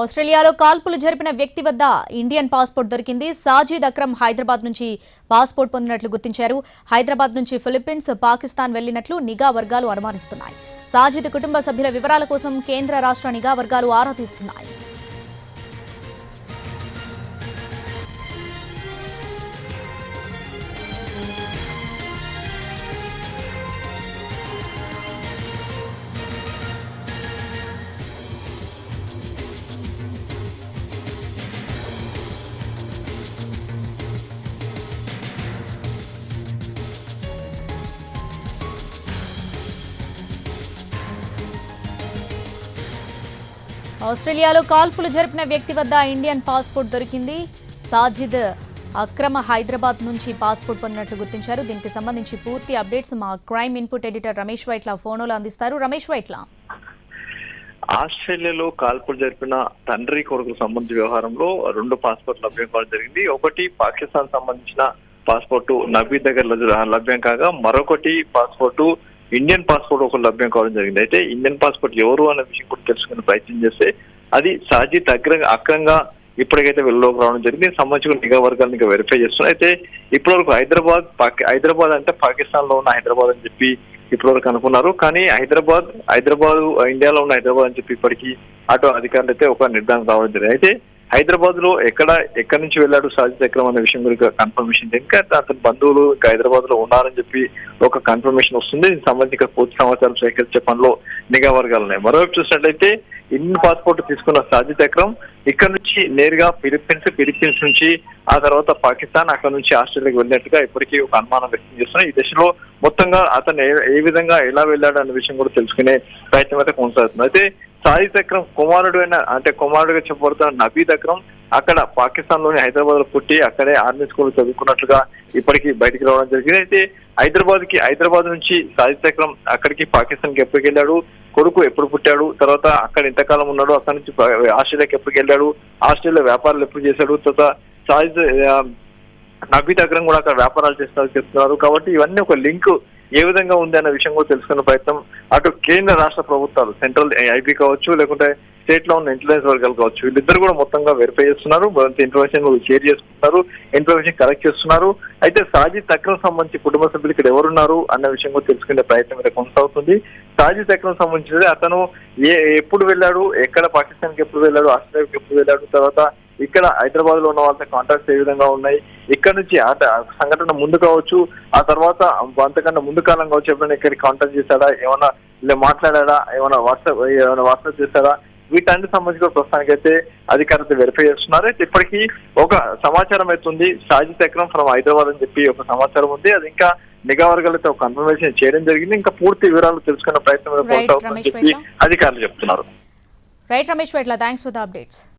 ఆస్ట్రేలియాలో కాల్పులు జరిపిన వ్యక్తి వద్ద ఇండియన్ పాస్పోర్ట్ దొరికింది. సాజిద్ అక్రమ్ హైదరాబాద్ నుంచి పాస్పోర్ట్ పొందినట్లు గుర్తించారు. హైదరాబాద్ నుంచి ఫిలిప్పీన్స్ పాకిస్తాన్ వెళ్ళినట్లు నిఘా వర్గాలు అనుమానిస్తున్నాయి. సాజిద్ కుటుంబ సభ్యుల వివరాల కోసం కేంద్ర రాష్ట్ర నిఘా వర్గాలు ఆరా తీస్తున్నాయి. ఆస్ట్రేలియాలో కాల్పులు జరిపిన వ్యక్తి వద్ద ఇండియన్ పాస్పోర్ట్ దొరికింది. సాజిద్ అక్రమ హైదరాబాద్ నుంచి పాస్పోర్ట్ పొందినట్లు గుర్తించారు. దీనికి సంబంధించి పూర్తి అప్డేట్స్ మా crime input editor Ramesh Vytla ఫోన్లో అందిస్తారు. రమేష్ వైట్ల. ఆస్ట్రేలియాలో కాల్పులు జరిపిన తండ్రి కొడుకు సంబంధించిన వ్యవహారంలో రెండు పాస్పోర్ట్ లభ్యం కావడం జరిగింది. ఒకటి పాకిస్తాన్ సంబంధించిన పాస్పోర్టు నబీ దగ్గర లభ్యం కాగా మరొకటి పాస్పోర్టు ఇండియన్ పాస్పోర్ట్ ఒక లభ్యం కావడం జరిగింది. అయితే ఇండియన్ పాస్పోర్ట్ ఎవరు అనే విషయం కూడా తెలుసుకునే ప్రయత్నం చేస్తే అది సాజిద్ అగ్ర అక్రంగా ఇప్పటికైతే వెళ్ళలోకి రావడం జరిగింది. దీనికి సంబంధించిన నిఘా వర్గాలను ఇంకా వెరిఫై చేస్తున్నారు అయితే ఇప్పటివరకు హైదరాబాద్ హైదరాబాద్ అంటే పాకిస్తాన్లో ఉన్న హైదరాబాద్ అని చెప్పి ఇప్పటివరకు అనుకున్నారు. కానీ హైదరాబాద్ హైదరాబాద్ ఇండియాలో ఉన్న హైదరాబాద్ అని చెప్పి ఇప్పటికీ అటు అధికారులు అయితే ఒక నిర్ధారణ రావడం జరిగింది. అయితే హైదరాబాద్లో ఎక్కడ ఎక్కడి నుంచి వెళ్ళాడు సాజిద్ అక్రమ్ అనే విషయం గురించి కన్ఫర్మేషన్ ఇంకా అతని బంధువులు ఇంకా హైదరాబాద్లో ఉన్నారని చెప్పి ఒక కన్ఫర్మేషన్ వస్తుంది. దీనికి సంబంధించి పూర్తి సమాచారం సేకరించే పనిలో నిఘా వర్గాలు ఉన్నాయి. మరోవైపు చూసినట్లయితే ఇండియన్ పాస్పోర్ట్ తీసుకున్న సాజిద్ అక్రమ్ ఇక్కడ నుంచి నేరుగా ఫిలిప్పీన్స్ ఫిలిప్పీన్స్ నుంచి ఆ తర్వాత పాకిస్తాన్ అక్కడ నుంచి ఆస్ట్రేలియాకి వెళ్ళినట్టుగా ఇప్పటికీ ఒక అనుమానం వ్యక్తం చేస్తున్నాయి. ఈ దశలో మొత్తంగా అతను ఏ- ఏ విధంగా ఎలా వెళ్ళాడు అనే విషయం కూడా తెలుసుకునే ప్రయత్నం అయితే కొనసాగుతుంది. అయితే సాయిద్ అక్రమ్ కుమారుడు అయిన అంటే కుమారుడుగా చెప్పబడుతున్న నబీద్ అక్రమ్ అక్కడ పాకిస్తాన్లోని హైదరాబాద్లో పుట్టి అక్కడే ఆర్మీ స్కూల్ చదువుకున్నట్లుగా ఇప్పటికీ బయటికి రావడం జరిగింది. అయితే హైదరాబాద్కి హైదరాబాద్ నుంచి సాజిద్ అక్రమ్ అక్కడికి పాకిస్తాన్కి ఎప్పటికి వెళ్ళాడు? కొడుకు ఎప్పుడు పుట్టాడు? తర్వాత అక్కడ ఇంతకాలం ఉన్నాడు? అక్కడ నుంచి ఆస్ట్రేలియాకి ఎప్పటికి వెళ్ళాడు? ఆస్ట్రేలియా వ్యాపారాలు ఎప్పుడు చేశాడు? తర్వాత సాజిద్ నబీద్ అక్రమ్ కూడా అక్కడ వ్యాపారాలు చేస్తున్నారు చెప్తున్నారు. కాబట్టి ఇవన్నీ ఒక లింక్ ఏ విధంగా ఉంది అనే విషయం కూడా తెలుసుకునే ప్రయత్నం. అటు కేంద్ర రాష్ట్ర ప్రభుత్వాలు సెంట్రల్ ఐబీ కావచ్చు లేకుంటే స్టేట్లో ఉన్న ఇంటెలిజెన్స్ వర్గాలు కావచ్చు వీళ్ళిద్దరు కూడా మొత్తంగా వెరిఫై చేస్తున్నారు. ఇన్ఫర్మేషన్ షేర్ చేసుకుంటున్నారు. ఇన్ఫర్మేషన్ కలెక్ట్ చేస్తున్నారు. అయితే సాజీ తక్రం సంబంధించి కుటుంబ సభ్యులు ఇక్కడ ఎవరున్నారు అన్న విషయం కూడా తెలుసుకునే ప్రయత్నం ఇక్కడ కొనసాగుతుంది. సాజీ తక్రం సంబంధించి అతను ఏ ఎప్పుడు వెళ్ళాడు ఎక్కడ పాకిస్తాన్కి ఎప్పుడు వెళ్ళాడు ఆస్ట్రేలియాకి ఎప్పుడు వెళ్ళాడు తర్వాత ఇక్కడ హైదరాబాద్లో ఉన్న వాళ్ళతో కాంటాక్ట్స్ ఏ విధంగా ఉన్నాయి? ఇక్కడ నుంచి ఆ ట- సంఘటన ముందు కావచ్చు ఆ తర్వాత అంతకన్నా ముందు కాలం కావచ్చు ఎప్పుడైనా ఇక్కడ కాంటాక్ట్ చేశాడా? ఏమైనా ఇలా మాట్లాడా ఏమైనా వాట్సాప్ ఏమైనా వాట్సాప్ చేశాడా? వీటన్ని సంబంధించి కూడా ప్రస్తుతానికైతే అధికారులతో వెరిఫై చేస్తున్నారు. అయితే ఇప్పటికీ ఒక సమాచారం అవుతుంది సాజిద్ అక్రమ్ ఫ్రమ్ హైదరాబాద్ అని చెప్పి ఒక సమాచారం ఉంది. అది ఇంకా నిఘా వర్గాలతో ఒక కన్ఫర్మేషన్ చేయడం జరిగింది. ఇంకా పూర్తి వివరాలు తెలుసుకునే ప్రయత్నం చెప్పి. అధికారులు చెప్తున్నారు. Right Ramesh thanks for the updates